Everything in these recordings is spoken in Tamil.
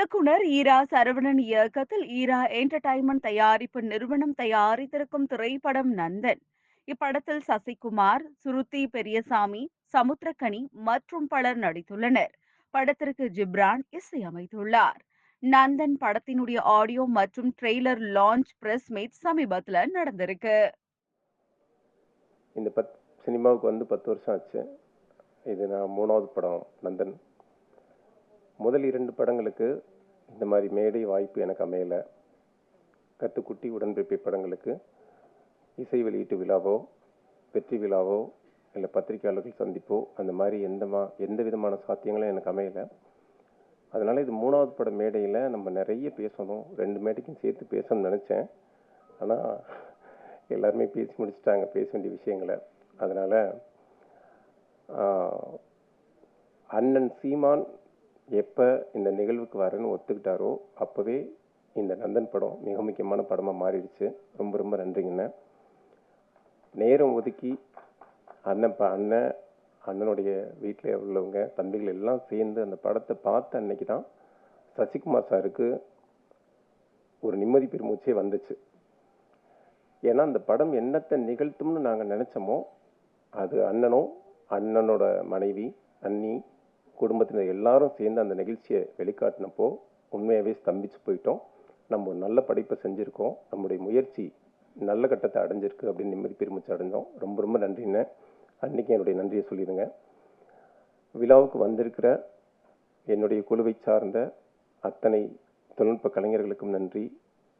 இயக்குனர் ஈரா சரவணன் இயக்கத்தில் ஈரா என்டர்டைன்மெண்ட் தயாரிப்பு நிறுவனம் தயாரித்திருக்கும் திரைப்படம் நந்தன். இப்படத்தில் சசிகுமார் சுருத்தி பெரியசாமி சமுத்திரக்கனி மற்றும் பலர் நடித்துள்ளனர். படத்திற்கு ஜிப்ரான் இசையமைத்துள்ளார். நந்தன் படத்தினுடைய ஆடியோ மற்றும் ட்ரெய்லர் லான்ச் பிரஸ் மீட் சமீபத்தில் நடந்திருக்கு. இந்த பத் சினிமாவுக்கு வந்து பத்து வருஷம் ஆச்சு. இது நான் மூணாவது படம் நந்தன். முதல் இரண்டு படங்களுக்கு இந்த மாதிரி மேடை வாய்ப்பு எனக்கு அமையலை. கத்துக்குட்டி உடன்பிறப்பை படங்களுக்கு இசை வெளியீட்டு விழாவோ வெற்றி விழாவோ இல்லை பத்திரிகையாளர்கள் சந்திப்போ அந்த மாதிரி எந்த மா எந்த விதமான சாத்தியங்களும் எனக்கு அமையலை. அதனால் இது மூணாவது படம் மேடையில் நம்ம நிறைய பேசணும். ரெண்டு மேடைக்கும் சேர்த்து பேசணும்னு நினச்சேன். ஆனால் எல்லாருமே பேசி முடிச்சிட்டாங்க பேச வேண்டிய விஷயங்களை. அதனால் அண்ணன் சீமான் எப்போ இந்த நிகழ்வுக்கு வரேன்னு ஒத்துக்கிட்டாரோ அப்போவே இந்த நந்தன் படம் மிக முக்கியமான படமாக மாறிடுச்சு. ரொம்ப ரொம்ப நன்றிங்கண்ணே. நேரம் ஒதுக்கி அண்ணன் ப அண்ணன் அண்ணனுடைய வீட்டில் உள்ளவங்க தம்பிகள் எல்லாம் சேர்ந்து அந்த படத்தை பார்த்த அன்னைக்கு தான் சசிகுமார் சாருக்கு ஒரு நிம்மதி பெருமூச்சே வந்துச்சு. ஏன்னா அந்த படம் என்னத்தை நிகழ்த்தும்னு நாங்கள் நினச்சோமோ அது அண்ணனும் அண்ணனோட மனைவி அண்ணி குடும்பத்தினர் எல்லாரும் சேர்ந்து அந்த நிகழ்ச்சியை வெளிக்காட்டினப்போ உண்மையாகவே ஸ்தம்பிச்சு போயிட்டோம். நம்ம ஒரு நல்ல படைப்பை செஞ்சுருக்கோம். நம்முடைய முயற்சி நல்ல கட்டத்தை அடைஞ்சிருக்கு அப்படின்னு நிம்மதி பெருமிச்சு அடைஞ்சோம். ரொம்ப ரொம்ப நன்றிண்ணே. அன்றைக்கி என்னுடைய நன்றியை சொல்லிடுங்க. விழாவுக்கு வந்திருக்கிற என்னுடைய குழுவை சார்ந்த அத்தனை தொழில்நுட்ப கலைஞர்களுக்கும் நன்றி.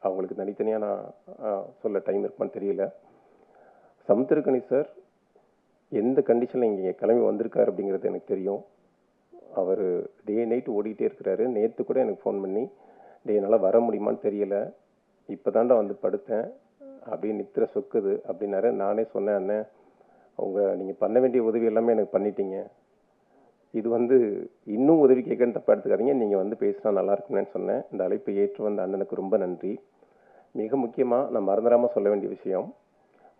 அவங்களுக்கு தனித்தனியாக நான் சொல்ல டைம் இருப்பான்னு தெரியல. சமுத்திரகணி சார் எந்த கண்டிஷனில் இங்கே கிளம்பி வந்திருக்கார் அப்படிங்கிறது எனக்கு தெரியும். அவர் டே நைட் ஓடிக்கிட்டே இருக்கிறாரு. நேற்று கூட எனக்கு ஃபோன் பண்ணி டே என்னால் வர முடியுமான்னு தெரியல. இப்போ தாண்டா வந்து படுத்தேன். அப்படியே நித்திர சொக்குது. அப்படின்னாரு. நானே சொன்னேன் அண்ணன் உங்கள் நீங்கள் பண்ண வேண்டிய உதவி எல்லாமே எனக்கு பண்ணிட்டீங்க. இது வந்து இன்னும் உதவி கேட்கன்னு தப்பா எடுத்துக்காதீங்க. நீங்கள் வந்து பேசினா நல்லா இருக்கும்னு சொன்னேன். இந்த அழைப்பை ஏற்று வந்த அண்ணனுக்கு ரொம்ப நன்றி. மிக முக்கியமாக நான் மறந்துடாமல் சொல்ல வேண்டிய விஷயம்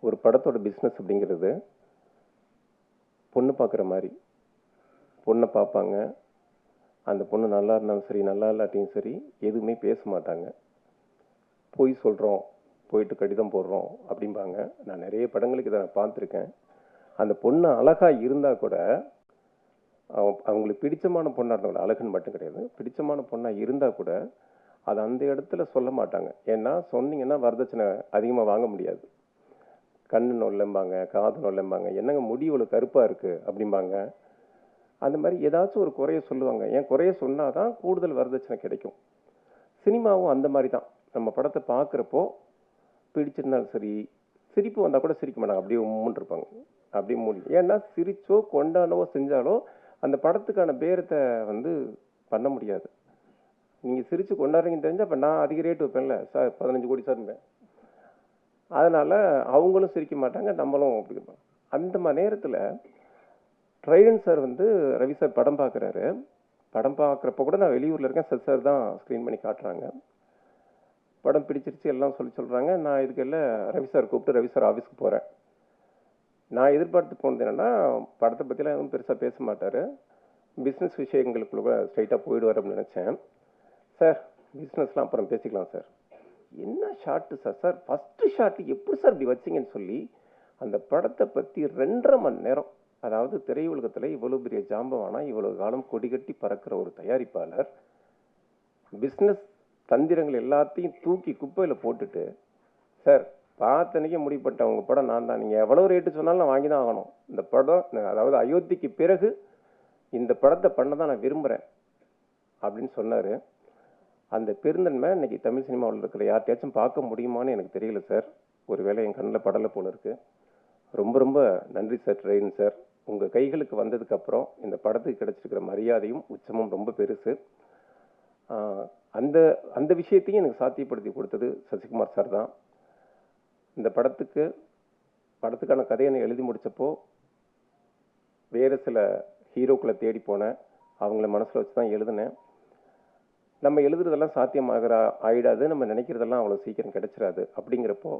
ஒரு படத்தோட பிஸ்னஸ் அப்படிங்கிறது பொண்ணு பார்க்குற மாதிரி பொண்ணை பார்ப்பாங்க. அந்த பொண்ணு நல்லா இருந்தாலும் சரி நல்லா இல்லாட்டியும் சரி எதுவுமே பேச மாட்டாங்க. பொய் சொல்கிறோம் போயிட்டு கடிதம் போடுறோம் அப்படிம்பாங்க. நான் நிறைய படங்களுக்கு இதை நான் பார்த்துருக்கேன். அந்த பொண்ணு அழகாக இருந்தால் கூட அவங்களுக்கு பிடிச்சமான பொண்ணாக இருந்தாங்க அழகுன்னு மட்டும் கிடையாது. பிடிச்சமான பொண்ணாக இருந்தால் கூட அது அந்த இடத்துல சொல்ல மாட்டாங்க. ஏன்னா சொன்னீங்கன்னா வரதட்சணை அதிகமாக வாங்க முடியாது. கண்ணு நொல்லம்பாங்க காது நொல்லம்பாங்க. என்னங்க முடி இவ்வளோ கருப்பாக இருக்குது அப்படிம்பாங்க. அந்த மாதிரி ஏதாச்சும் ஒரு குறைய சொல்லுவாங்க. ஏன் குறைய சொன்னால் தான் கூடுதல் வரதட்சணை கிடைக்கும். சினிமாவும் அந்த மாதிரி தான். நம்ம படத்தை பார்க்குறப்போ பிடிச்சிருந்தாலும் சரி சிரிப்பு வந்தால் கூட சிரிக்க மாட்டாங்க. அப்படியே உம்முன்னு இருப்பாங்க. அப்படியே மூடி. ஏன்னா சிரிச்சோ கொண்டாடவோ செஞ்சாலோ அந்த படத்துக்கான பேரத்தை வந்து பண்ண முடியாது. நீங்கள் சிரித்து கொண்டாடுறீங்கன்னு தெரிஞ்சால் அப்போ நான் அதிக ரேட் வைப்பேன்ல. சார் பதினஞ்சு கோடி சார்ம்பேன் அதனால் அவங்களும் சிரிக்க மாட்டாங்க நம்மளும் அப்படி அந்த மாதிரி நேரத்தில் ட்ரைடன் சார் வந்து ரவி சார் படம் பார்க்குறாரு. படம் பார்க்குறப்ப கூட நான் வெளியூரில் இருக்கேன். சார் சார் தான் ஸ்க்ரீன் பண்ணி காட்டுறாங்க. படம் பிடிச்சிருச்சு எல்லாம் சொல்லி சொல்கிறாங்க நான் இதுக்கெல்லாம் ரவி சார் கூப்பிட்டு ரவி சார் ஆஃபீஸ்க்கு போகிறேன் நான் எதிர்பார்த்து போனது என்னென்னா படத்தை பற்றிலாம் எதுவும் பெருசாக பேச மாட்டார். பிஸ்னஸ் விஷயங்களுக்குள்ள ஸ்ட்ரைட்டாக போயிடுவார் அப்படின்னு நினச்சேன். சார் பிஸ்னஸ்லாம் அப்புறம் பேசிக்கலாம் சார். என்ன shot sir? Sir first shot எப்படி சார் இப்படி வச்சீங்கன்னு சொல்லி அந்த படத்தை பற்றி ரெண்டரை மணி நேரம் அதாவது திரையுலகத்தில் இவ்வளோ பெரிய ஜாம்பவானா இவ்வளோ காலம் கொடிகட்டி பறக்கிற ஒரு தயாரிப்பாளர் பிஸ்னஸ் தந்திரங்கள் எல்லாத்தையும் தூக்கி குப்பையில் போட்டுட்டு சார் பார்த்தனைக்கே முடிப்பட்ட உங்கள் படம் நான் தான். நீங்கள் எவ்வளோ ரேட்டு சொன்னாலும் நான் வாங்கி தான் ஆகணும். இந்த படம் அதாவது அயோத்திக்கு பிறகு இந்த படத்தை பண்ண தான் நான் விரும்புகிறேன் அப்படின்னு சொன்னார். அந்த பெருந்தன்மை இன்றைக்கி தமிழ் சினிமாவில் இருக்கிற யார்ட்டையாச்சும் பார்க்க முடியுமான்னு எனக்கு தெரியல சார். ஒருவேளை என் கண்ணில் படலை போல இருக்குது ரொம்ப ரொம்ப நன்றி சார் ட்ரெயின் சார். உங்கள் கைகளுக்கு வந்ததுக்கப்புறம் இந்த படத்துக்கு கிடைச்சிருக்கிற மரியாதையும் உச்சமும் ரொம்ப பெருசு. அந்த அந்த விஷயத்தையும் எனக்கு சாத்தியப்படுத்தி கொடுத்தது சசிகுமார் சார் தான். இந்த படத்துக்கு படத்துக்கான கதையை நான் எழுதி முடித்தப்போ வேறு சில ஹீரோக்களை தேடி போனேன். அவங்கள மனசில் வச்சு தான் எழுதினேன். நம்ம எழுதுறதெல்லாம் சாத்தியமாகிற ஆயிடாது. நம்ம நினைக்கிறதெல்லாம் அவ்வளோ சீக்கிரம் கிடைச்சிடாது அப்படிங்கிறப்போ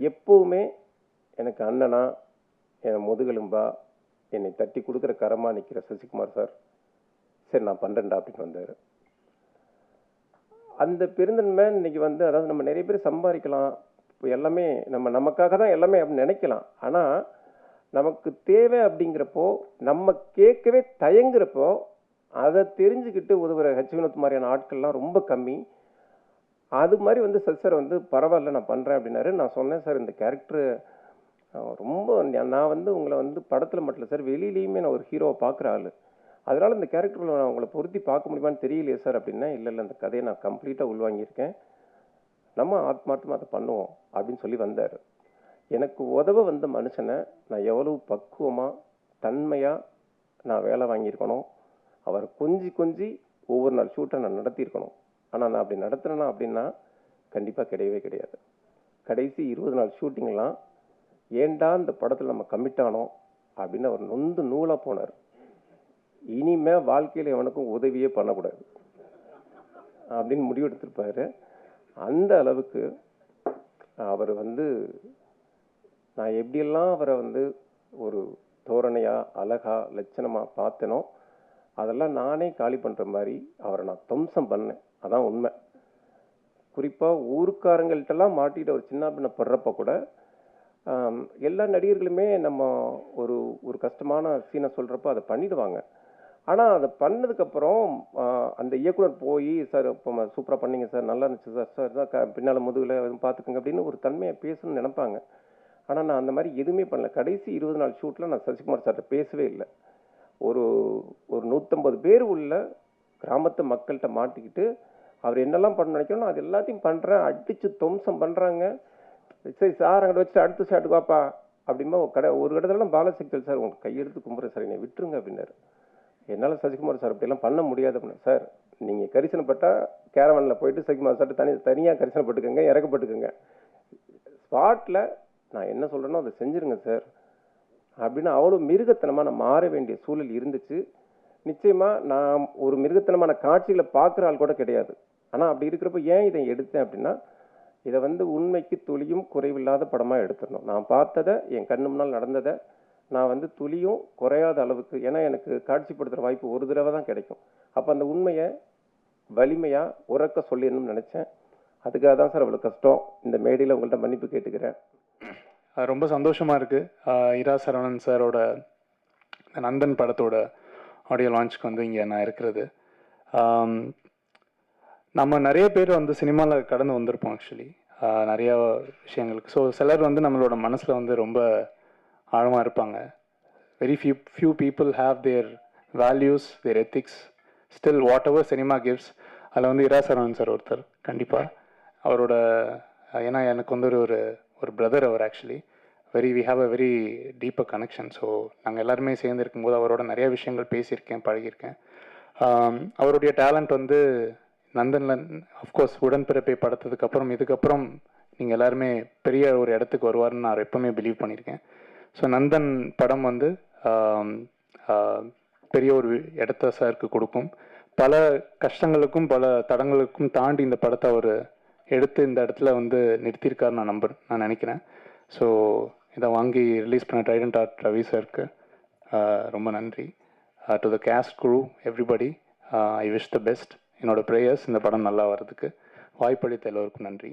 எப்போவுமே எனக்கு அண்ணனா என் முதுகெலும்பா என்னை தட்டி கொடுக்குற கரமாக நிற்கிற சசிகுமார் சார். சரி நான் பண்ணுறேன்டா அப்படின்னு வந்தார். அந்த பெருந்தன்மை இன்னைக்கு வந்து அதாவது நம்ம நிறைய பேர் சம்பாதிக்கலாம். இப்போ எல்லாமே நம்ம நமக்காக தான் எல்லாமே அப்படின்னு நினைக்கலாம். ஆனால் நமக்கு தேவை அப்படிங்கிறப்போ நம்ம கேட்கவே தயங்குறப்போ அதை தெரிஞ்சுக்கிட்டு உதவுற ஹெச் வினோத் மாதிரியான ஆட்கள்லாம் ரொம்ப கம்மி. அது மாதிரி வந்து சார் சார் வந்து பரவாயில்ல நான் பண்ணுறேன் அப்படின்னாரு. நான் சொன்னேன் சார் இந்த கேரக்டர் ரொம்ப நான் வந்து உங்களை வந்து படத்தில் மட்டும் இல்லை சார் வெளியிலையுமே நான் ஒரு ஹீரோவை பார்க்குற ஆள். அதனால் இந்த கேரக்டரில் நான் உங்களை பொருத்தி பார்க்க முடியுமான்னு தெரியலையே சார் அப்படின்னா இல்லை இல்லை அந்த கதையை நான் கம்ப்ளீட்டாக உள்வாங்கியிருக்கேன். நம்ம ஆத்மார்த்தமாக அதை பண்ணுவோம் அப்படின்னு சொல்லி வந்தார். எனக்கு உதவ வந்த மனுஷனை நான் எவ்வளவு பக்குவமாக தன்மையாக நான் வேலை வாங்கியிருக்கணும். அவர் கொஞ்சி கொஞ்சி ஒவ்வொரு நாள் ஷூட்டை நான் நடத்தியிருக்கணும். ஆனால் நான் அப்படி நடத்துகிறேன்னா அப்படின்னா கண்டிப்பாக கிடையவே கிடையாது. கடைசி இருபது நாள் ஷூட்டிங்லாம் ஏன்டா இந்த படத்தில் நம்ம கமிட் ஆனோம் அப்படின்னு அவர் நொந்து நூலாக போனார். இனிமே வாழ்க்கையில் எவனுக்கும் உதவியே பண்ணக்கூடாது அப்படின்னு முடிவெடுத்திருப்பார். அந்த அளவுக்கு அவர் வந்து நான் எப்படியெல்லாம் அவரை வந்து ஒரு தோரணையாக அழகா லட்சணமாக பார்த்தனோ அதெல்லாம் நானே காலி பண்ணுற மாதிரி அவரை நான் துவம்சம் பண்ணேன். அதான் உண்மை. குறிப்பாக ஊருக்காரங்கள்ட்டெல்லாம் மாட்டிட்டு ஒரு சின்ன பின்ன படுறப்ப கூட எல்லா நடிகர்களுமே நம்ம ஒரு ஒரு கஷ்டமான சீனை சொல்கிறப்போ அதை பண்ணிடுவாங்க. ஆனால் அதை பண்ணதுக்கப்புறம் அந்த இயக்குனர் போய் சார் இப்போ சூப்பராக பண்ணீங்க சார். நல்லா இருந்துச்சு சார். சார் தான் க- பின்னால் முதுகில் எதுவும் பார்த்துக்குங்க அப்படின்னு ஒரு தன்மையை பேசணும்னு நினைப்பாங்க. ஆனால் நான் அந்த மாதிரி எதுவுமே பண்ணல. கடைசி இருபது நாள் ஷூட்டில் நான் சசிகுமார் சார்கிட்ட பேசவே இல்லை. ஒரு ஒரு நூற்றம்பது பேர் உள்ள கிராமத்து மக்கள்கிட்ட மாட்டிக்கிட்டு அவர் என்னெல்லாம் பண்ண நினைக்கணும் அது எல்லாத்தையும் பண்ணுறேன் அடித்து துவம்சம் பண்ணுறாங்க சரி சார் அங்கிட்ட வச்சுட்டு அடுத்த ஷாட்டுக்கு வாப்பா. அப்படிமா ஒரு கடை ஒரு இடத்துலலாம் பாலசக்திகள் சார் உங்களுக்கு கையெடுத்து கும்புறேன் சார் என்னை விட்டுருங்க அப்படின்னாரு. என்னால் சசிகுமார் சார் அப்படியெல்லாம் பண்ண முடியாது அப்படின்னு சார் நீங்கள் கரிசனப்பட்டால் கேரவனில் போயிட்டு சசிகுமார் சார் தனி தனியாக கரிசனப்பட்டுக்கோங்க இறக்கப்பட்டுக்கோங்க. ஸ்பாட்டில் நான் என்ன சொல்கிறேனோ அதை செஞ்சுருங்க சார். அப்படின்னு அவ்வளோ மிருகத்தனமாக நான் மாற வேண்டிய சூழல் இருந்துச்சு. நிச்சயமாக நான் ஒரு மிருகத்தனமான காட்சிகளை பார்க்குற ஆள் கூட கிடையாது. ஆனால் அப்படி இருக்கிறப்ப ஏன் இதை எடுத்தேன் அப்படின்னா இதை வந்து உண்மைக்கு துளியும் குறைவில்லாத படமாக எடுத்துடணும். நான் பார்த்ததை என் கண்ணு முன்னால் நடந்ததை நான் வந்து துளியும் குறையாத அளவுக்கு ஏன்னா எனக்கு காட்சிப்படுத்துகிற வாய்ப்பு ஒரு தடவை தான் கிடைக்கும். அப்போ அந்த உண்மையை வலிமையாக உறக்க சொல்லிடணும்னு நினச்சேன். அதுக்காக தான் சார் அவ்வளோ கஷ்டம். இந்த மேடையில் உங்கள்கிட்ட மன்னிப்பு கேட்டுக்கிறேன். ரொம்ப சந்தோஷமாக இருக்குது இரா சரவணன் சாரோட நந்தன் படத்தோட ஆடியோ லான்ச்சுக்கு வந்து இங்கே நான் இருக்கிறது. நம்ம நிறைய பேர் வந்து சினிமாவில் கடந்து வந்திருப்போம் ஆக்சுவலி நிறைய விஷயங்களுக்கு. ஸோ சிலர் வந்து நம்மளோட மனசில் வந்து ரொம்ப ஆழமாக இருப்பாங்க. Very few few people have their values their ethics still whatever cinema gifts அதில் வந்து இரா சரவணன் சார் ஒருத்தர் கண்டிப்பாக அவரோட ஏன்னா எனக்கு வந்து ஒரு ஒரு ஒரு brother our actually very we have a very deeper connection so நாங்கள் எல்லாருமே சேர்ந்து இருக்கும்போது அவரோட நிறைய விஷயங்கள் பேசியிருக்கேன் பழகியிருக்கேன். அவருடைய டேலண்ட் வந்து நந்தன்ல அஃப்கோர்ஸ் உடன்பிறப்பை படத்ததுக்கப்புறம் இதுக்கப்புறம் நீங்கள் எல்லாருமே பெரிய ஒரு இடத்துக்கு வருவார்னு நான் எப்பவுமே பிலீவ் பண்ணியிருக்கேன். ஸோ நந்தன் படம் வந்து பெரிய ஒரு இடத்த சாருக்கு கொடுக்கும். பல கஷ்டங்களுக்கும் பல தடங்களுக்கும் தாண்டி இந்த படத்தை அவர் எடுத்து இந்த இடத்துல வந்து நிறுத்தியிருக்காரு நான் நம்பர் நான் நினைக்கிறேன். ஸோ இதை வாங்கி ரிலீஸ் பண்ண ட்ரைடன்ட் ஆர்ட் ரவி சாருக்கு ரொம்ப நன்றி. To the cast crew everybody I wish the best என்னோடய ப்ரேயர்ஸ் இந்த படம் நல்லா வர்றதுக்கு வாய்ப்பளித்த எல்லோருக்கும் நன்றி.